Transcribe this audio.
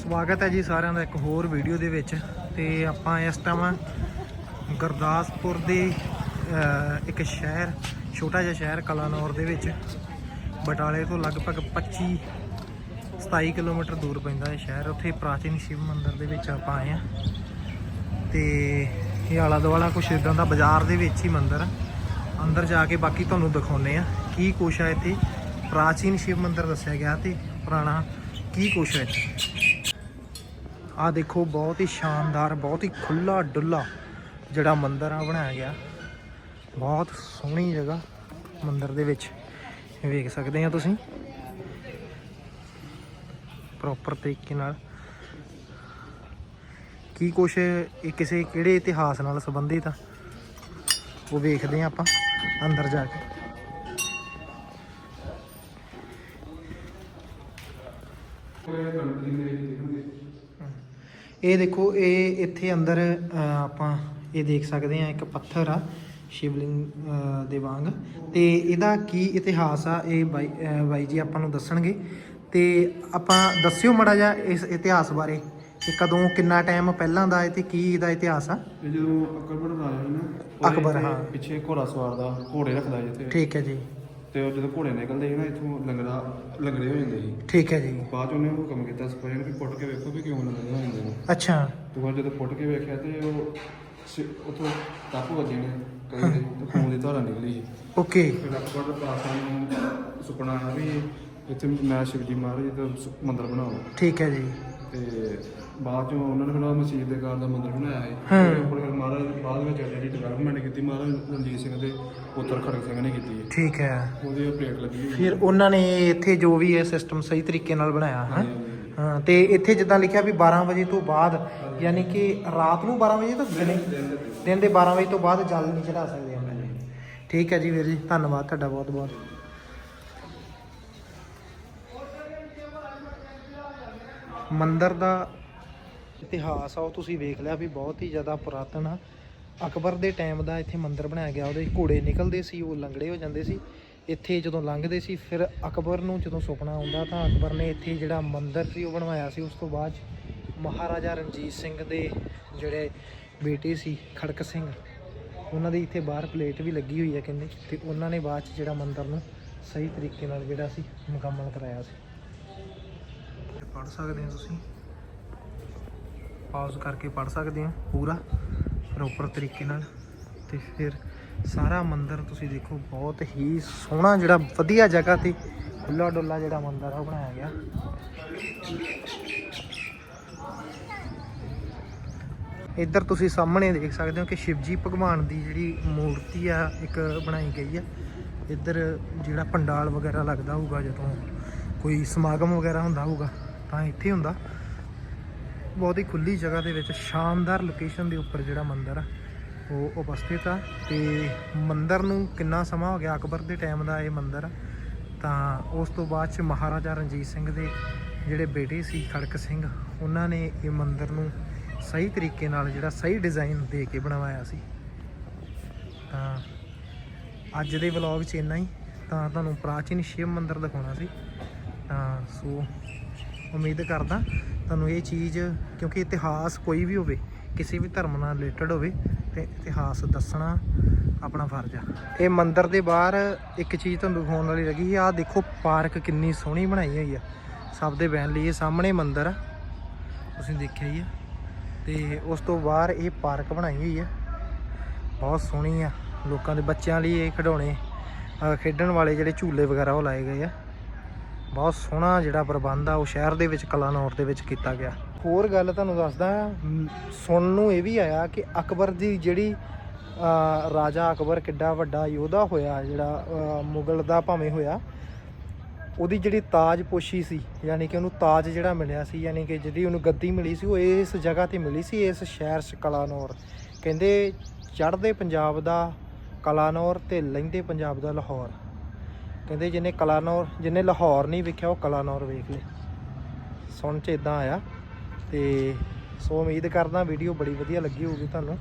ਸਵਾਗਤ ਹੈ ਜੀ ਸਾਰਿਆਂ ਦਾ ਇੱਕ ਹੋਰ ਵੀਡੀਓ ਦੇ ਵਿੱਚ ਤੇ ਆਪਾਂ ਇਸ ਟਾਈਮ ਗੁਰਦਾਸਪੁਰ ਦੇ ਇੱਕ ਸ਼ਹਿਰ, ਛੋਟਾ ਜਿਹਾ ਸ਼ਹਿਰ ਕਲਾਨੌਰ ਦੇ ਵਿੱਚ। ਬਟਾਲੇ ਤੋਂ ਲਗਭਗ 25 27 ਕਿਲੋਮੀਟਰ ਦੂਰ ਪੈਂਦਾ ਹੈ ਸ਼ਹਿਰ। ਉੱਥੇ ਪ੍ਰਾਚੀਨ ਸ਼ਿਵ ਮੰਦਿਰ ਦੇ ਵਿੱਚ ਆਪਾਂ ਆਏ ਆ ਤੇ ਇਹ ਆਲਾ ਦੁਆਲਾ ਕੁਛ ਇਦਾਂ ਦਾ ਬਾਜ਼ਾਰ ਦੇ ਵਿੱਚ ਹੀ ਮੰਦਿਰ। ਅੰਦਰ ਜਾ ਕੇ ਬਾਕੀ ਤੁਹਾਨੂੰ ਦਿਖਾਉਨੇ ਆ ਕੀ ਕੁਛ ਹੈ ਇੱਥੇ। ਪ੍ਰਾਚੀਨ ਸ਼ਿਵ ਮੰਦਿਰ ਦੱਸਿਆ ਗਿਆ ਤੇ ਪੁਰਾਣਾ ਕੀ ਕੁਛ ਹੈ ਇੱਥੇ। ਆ ਦੇਖੋ, ਬਹੁਤ ਹੀ ਸ਼ਾਨਦਾਰ, ਬਹੁਤ ਹੀ ਖੁੱਲਾ ਡੁੱਲਾ ਜਿਹੜਾ ਮੰਦਿਰ ਆ, ਬਣਾਇਆ ਗਿਆ। ਬਹੁਤ ਸੋਹਣੀ ਜਗ੍ਹਾ ਮੰਦਿਰ ਦੇ ਵਿੱਚ। ਵੇਖ ਸਕਦੇ ਆ ਤੁਸੀਂ? ਪ੍ਰੋਪਰ ਤਰੀਕੇ ਨਾਲ। ਕੀ ਕੁਛ ਇਹ ਕਿਸੇ ਕਿਹੜੇ ਇਤਿਹਾਸ ਨਾਲ ਸੰਬੰਧਿਤ ਆ? ਉਹ ਵੇਖਦੇ ਆ ਆਪਾਂ ਅੰਦਰ ਜਾ ਕੇ। ਇਹ ਦੇਖੋ ਇਹ ਇੱਥੇ ਅੰਦਰ ਆਪਾਂ ਇਹ ਦੇਖ ਸਕਦੇ ਆ ਇੱਕ ਪੱਥਰ ਆ ਸ਼ਿਵਲਿੰਗ ਦੇ ਵਾਂਗ। ਤੇ ਇਹਦਾ ਕੀ ਇਤਿਹਾਸ ਆ ਇਹ ਬਾਈ ਜੀ ਆਪਾਂ ਨੂੰ ਦੱਸਣਗੇ। ਤੇ ਆਪਾਂ ਦੱਸਿਓ ਮੜਾ ਜਾ ਇਸ ਇਤਿਹਾਸ ਬਾਰੇ ਕਿ ਕਦੋਂ ਕਿੰਨਾ ਟਾਈਮ ਪਹਿਲਾਂ ਦਾ ਹੈ ਤੇ ਕੀ ਇਹਦਾ ਇਤਿਹਾਸ ਆ? ਇਹ ਜਦੋਂ ਅਕਬਰ ਰਾਜਾ ਸੀ ਨਾ ਅਕਬਰ, ਹਾਂ। ਪਿੱਛੇ ਘੋੜਾ ਸਵਾਰ ਦਾ ਘੋੜੇ ਰੱਖਦਾ ਜਿੱਥੇ ਠੀਕ ਹੈ ਜੀ। ਤੇ ਉਹ ਜਦੋਂ ਘੋੜੇ ਨਿਕਲਦੇ ਸੀ ਨਾ ਇੱਥੋਂ ਲੰਗੜਾ ਲੰਗੜੇ ਹੋ ਜਾਂਦੇ ਸੀ। ਠੀਕ ਹੈ ਜੀ। ਬਾਅਦ ਚ ਉਹਨੇ ਹੁਕਮ ਕੀਤਾ ਸਪਾਇਰ ਨੂੰ ਵੀ ਪੁੱਟ ਕੇ ਵੇਖੋ ਵੀ ਕਿਉਂ ਲੰਗੜੇ ਹੋ ਜਾਂਦੇ ਨੇ। ਅੱਛਾ। ਤੇ ਫਿਰ ਜਦੋਂ ਪੁੱਟ ਕੇ ਵੇਖਿਆ ਤੇ ਉਹ ਸਿ- ਉੱਥੋਂ ਟੱਪ ਵੱਜੇ ਨੇ ਕਈ ਦੇ ਤੇ ਖੂਨ ਦੀ ਧਾਰਾ ਨਿਕਲੀ ਸੀ। ਓਕੇ। ਫਿਰ ਦੇ ਪਾਸਾਂ ਨੂੰ ਸੁਪਨਾ ਆਇਆ ਵੀ ਇੱਥੇ ਮੈਂ ਸ਼ਿਵਜੀ ਮਹਾਰਾਜ ਦਾ ਸ- ਮੰਦਿਰ ਬਣਾਓ। ਠੀਕ ਹੈ ਜੀ। ਤੇ ਬਾਅਦ ਚੋਂ ਉਹਨਾਂ ਨੇ ਫਿਰ ਮਸਜਿਦ ਦੇ ਕਾਰ ਦਾ ਮੰਦਿਰ ਬਣਾਇਆ ਹੈ। ਤੇ ਉੱਪਰ ਫਿਰ ਮਹਾਰਾਜ ਬਾਅਦ ਵਿੱਚ ਜਿਹੜੀ ਡਿਵੈਲਪਮੈਂਟ ਕੀਤੀ ਮਹਾਰਾਜ ਰਣਜੀਤ ਸਿੰਘ ਦੇ ਪੁੱਤਰ ਖੜਕ ਸਿੰਘ ਨੇ ਕੀਤੀ। ਹੈ ਠੀਕ ਹੈ। ਉਹਦੀ ਉਹ ਪਲੇਟ ਲੱਗੀ ਹੋਈ ਫਿਰ ਉਹਨਾਂ ਨੇ ਇੱਥੇ ਜੋ ਵੀ ਇਹ ਸਿਸਟਮ ਸਹੀ ਤਰੀਕੇ ਨਾਲ ਬਣਾਇਆ ਹੈ। ਹਾਂ ਤੇ ਇੱਥੇ ਜਿੱਦਾਂ ਲਿਖਿਆ ਵੀ 12 ਵਜੇ ਤੋਂ ਬਾਅਦ ਯਾਨੀ ਕਿ ਰਾਤ ਨੂੰ 12 ਵਜੇ ਤੋਂ ਦਿਨੇ ਦੇ 12 ਵਜੇ ਤੋਂ ਬਾਅਦ ਜਲ ਨਹੀਂ ਚੜਾ ਸਕਦੇ ਆਪਾਂ ਠੀਕ ਹੈ ਜੀ ਵੀਰ ਜੀ ਧੰਨਵਾਦ ਤੁਹਾਡਾ ਬਹੁਤ ਬਹੁਤ ਮੰਦਿਰ ਦਾ ਇਤਿਹਾਸ ਆ, ਉਹ ਤੁਸੀਂ ਵੇਖ ਲਿਆ ਵੀ ਬਹੁਤ ਹੀ ਜ਼ਿਆਦਾ ਪੁਰਾਤਨ ਆ। ਅਕਬਰ ਦੇ ਟਾਈਮ ਦਾ ਇੱਥੇ ਮੰਦਿਰ ਬਣਾਇਆ ਗਿਆ, ਉਹਦੇ ਘੋੜੇ ਨਿਕਲਦੇ ਸੀ, ਉਹ ਲੰਗੜੇ ਹੋ ਜਾਂਦੇ ਸੀ। ਇੱਥੇ ਜਦੋਂ ਲੰਘਦੇ ਸੀ, ਫਿਰ ਅਕਬਰ ਨੂੰ ਜਦੋਂ ਸੁਪਨਾ ਆਉਂਦਾ ਤਾਂ ਅਕਬਰ ਨੇ ਇੱਥੇ ਜਿਹੜਾ ਮੰਦਿਰ ਸੀ, ਉਹ ਬਣਵਾਇਆ ਸੀ। ਉਸ ਤੋਂ ਬਾਅਦ 'ਚ ਮਹਾਰਾਜਾ ਰਣਜੀਤ ਸਿੰਘ ਦੇ ਜਿਹੜੇ ਬੇਟੇ ਸੀ, ਖੜਕ ਸਿੰਘ, ਉਹਨਾਂ ਦੀ ਇੱਥੇ ਬਾਹਰ ਪਲੇਟ ਵੀ ਲੱਗੀ ਹੋਈ ਹੈ ਕਹਿੰਦੇ, ਤੇ ਉਹਨਾਂ ਨੇ ਬਾਅਦ 'ਚ ਜਿਹੜਾ ਮੰਦਿਰ ਨੂੰ ਸਹੀ ਤਰੀਕੇ ਨਾਲ ਜਿਹੜਾ ਸੀ, ਮੁਕੰਮਲ ਕਰਾਇਆ ਸੀ। ਪੜ ਸਕਦੇ ਹੋ ਤੁਸੀਂ। ਪਾਜ਼ ਕਰਕੇ ਪੜ ਸਕਦੇ ਹੋ ਪੂਰਾ ਪ੍ਰੋਪਰ ਤਰੀਕੇ ਨਾਲ। ਤੇ ਫਿਰ ਸਾਰਾ ਮੰਦਿਰ ਤੁਸੀਂ ਦੇਖੋ, ਬਹੁਤ ਹੀ ਸੋਹਣਾ ਜਿਹੜਾ ਵਧੀਆ ਜਗ੍ਹਾ ਤੇ ਖੁੱਲਾ ਡੁੱਲਾ ਜਿਹੜਾ ਮੰਦਿਰ ਆ, ਉਹ ਬਣਾਇਆ ਗਿਆ। ਇੱਧਰ ਤੁਸੀਂ ਸਾਹਮਣੇ ਦੇਖ ਸਕਦੇ ਹੋ ਕਿ ਸ਼ਿਵਜੀ ਭਗਵਾਨ ਦੀ ਜਿਹੜੀ ਮੂਰਤੀ ਆ, ਇੱਕ ਬਣਾਈ ਗਈ ਆ। ਇੱਧਰ ਜਿਹੜਾ ਪੰਡਾਲ ਵਗੈਰਾ ਲੱਗਦਾ ਹੋਊਗਾ, ਜਦੋਂ ਕੋਈ ਸਮਾਗਮ ਵਗੈਰਾ ਹੁੰਦਾ ਹੋਊਗਾ ਤਾਂ ਇੱਥੇ ਹੁੰਦਾ। ਬਹੁਤ ਹੀ ਖੁੱਲੀ ਜਗ੍ਹਾ ਦੇ ਵਿੱਚ ਸ਼ਾਨਦਾਰ ਲੋਕੇਸ਼ਨ ਦੇ ਉੱਪਰ ਜਿਹੜਾ ਮੰਦਿਰ ਆ, ਉਹ ਉਪਸਥਿਤ ਆ। ਤੇ ਮੰਦਿਰ ਨੂੰ ਕਿੰਨਾ ਸਮਾਂ ਹੋ ਗਿਆ ਅਕਬਰ ਦੇ ਟਾਈਮ ਦਾ ਇਹ ਮੰਦਿਰ? ਆ ਤਾਂ ਉਸ ਤੋਂ ਬਾਅਦ ਚ ਮਹਾਰਾਜਾ ਰਣਜੀਤ ਸਿੰਘ ਦੇ ਜਿਹੜੇ ਬੇਟੇ ਸੀ, ਖੜਕ ਸਿੰਘ, ਉਹਨਾਂ ਨੇ ਇਹ ਮੰਦਿਰ ਨੂੰ ਸਹੀ ਤਰੀਕੇ ਨਾਲ ਜਿਹੜਾ ਸਹੀ ਡਿਜ਼ਾਈਨ ਦੇ ਕੇ ਬਣਵਾਇਆ ਸੀ। ਤਾਂ ਅੱਜ ਦੇ ਵਲੌਗ 'ਚ ਇੰਨਾ ਹੀ। ਤਾਂ ਤੁਹਾਨੂੰ ਪ੍ਰਾਚੀਨ ਸ਼ਿਵ ਮੰਦਿਰ ਦਿਖਾਉਣਾ ਸੀ। ਤਾਂ ਸੋ ਉਮੀਦ ਕਰਦਾ ਤੁਹਾਨੂੰ ਇਹ ਚੀਜ਼, ਕਿਉਂਕਿ ਇਤਿਹਾਸ ਕੋਈ ਵੀ ਹੋਵੇ, ਕਿਸੇ ਵੀ ਧਰਮ ਨਾਲ ਰਿਲੇਟਡ ਹੋਵੇ, ਤੇ ਇਤਿਹਾਸ ਦੱਸਣਾ ਆਪਣਾ ਫਰਜ਼ ਆ। ਇਹ ਮੰਦਿਰ ਦੇ ਬਾਹਰ ਇੱਕ ਚੀਜ਼ ਤੁਹਾਨੂੰ ਦਿਖਾਉਣ ਵਾਲੀ ਲੱਗੀ ਆ ਦੇਖੋ ਪਾਰਕ ਕਿੰਨੀ ਸੋਹਣੀ ਬਣਾਈ ਹੋਈ ਆ। ਸਭ ਦੇ ਬਹਿਣ ਲਈ ਇਹ ਸਾਹਮਣੇ ਮੰਦਿਰ ਆ। ਤੁਸੀਂ ਦੇਖਿਆ ਹੀ ਆ। ਤੇ ਉਸ ਤੋਂ ਬਾਹਰ ਇਹ ਪਾਰਕ ਬਣਾਈ ਹੋਈ ਆ। ਬਹੁਤ ਸੋਹਣੀ ਆ। ਲੋਕਾਂ ਦੇ ਬੱਚਿਆਂ ਲਈ ਇਹ ਖਿਡੌਣੇ ਖੇਡਣ ਵਾਲੇ ਜਿਹੜੇ ਝੂਲੇ ਵਗੈਰਾ ਉਹ ਲਾਏ ਗਏ ਆ। ਬਹੁਤ ਸੋਹਣਾ ਜਿਹੜਾ ਪ੍ਰਬੰਧ ਆ, ਉਹ ਸ਼ਹਿਰ ਦੇ ਵਿੱਚ ਕਲਾਨੌਰ ਦੇ ਵਿੱਚ ਕੀਤਾ ਗਿਆ। ਹੋਰ ਗੱਲ ਤੁਹਾਨੂੰ ਦੱਸਦਾ ਸੁਣਨ ਨੂੰ ਇਹ ਵੀ ਆਇਆ ਕਿ ਅਕਬਰ ਦੀ ਜਿਹੜੀ ਰਾਜਾ ਅਕਬਰ ਕਿੱਡਾ ਵੱਡਾ ਯੋਧਾ ਹੋਇਆ, ਜਿਹੜਾ ਮੁਗਲ ਦਾ ਭਾਵੇਂ ਹੋਇਆ, ਉਹਦੀ ਜਿਹੜੀ ਤਾਜਪੋਸ਼ੀ ਸੀ, ਯਾਨੀ ਕਿ ਉਹਨੂੰ ਤਾਜ ਜਿਹੜਾ ਮਿਲਿਆ ਸੀ, ਯਾਨੀ ਕਿ ਜਿਹਦੀ ਉਹਨੂੰ ਗੱਦੀ ਮਿਲੀ ਸੀ, ਉਹ ਇਸ ਜਗ੍ਹਾ ਤੇ ਮਿਲੀ ਸੀ, ਇਸ ਸ਼ਹਿਰ ਚ ਕਲਾਨੌਰ ਕਹਿੰਦੇ ਚੜ੍ਹਦੇ ਪੰਜਾਬ ਦਾ ਕਲਾਨੌਰ ਤੇ ਲਹਿੰਦੇ ਪੰਜਾਬ ਦਾ ਲਾਹੌਰ। ਕਹਿੰਦੇ ਜਿਹਨੇ ਕਲਾਨੌਰ, ਜਿਹਨੇ ਲਾਹੌਰ ਨਹੀਂ ਵੇਖਿਆ, ਉਹ ਕਲਾਨੌਰ ਵੇਖ ਲੇ। ਸੁਣ ਚ ਇਦਾਂ ਆਇਆ ਤੇ, ਸੋ ਉਮੀਦ ਕਰਦਾ ਵੀਡੀਓ ਬੜੀ ਵਧੀਆ ਲੱਗੀ ਹੋਊਗੀ ਤੁਹਾਨੂੰ।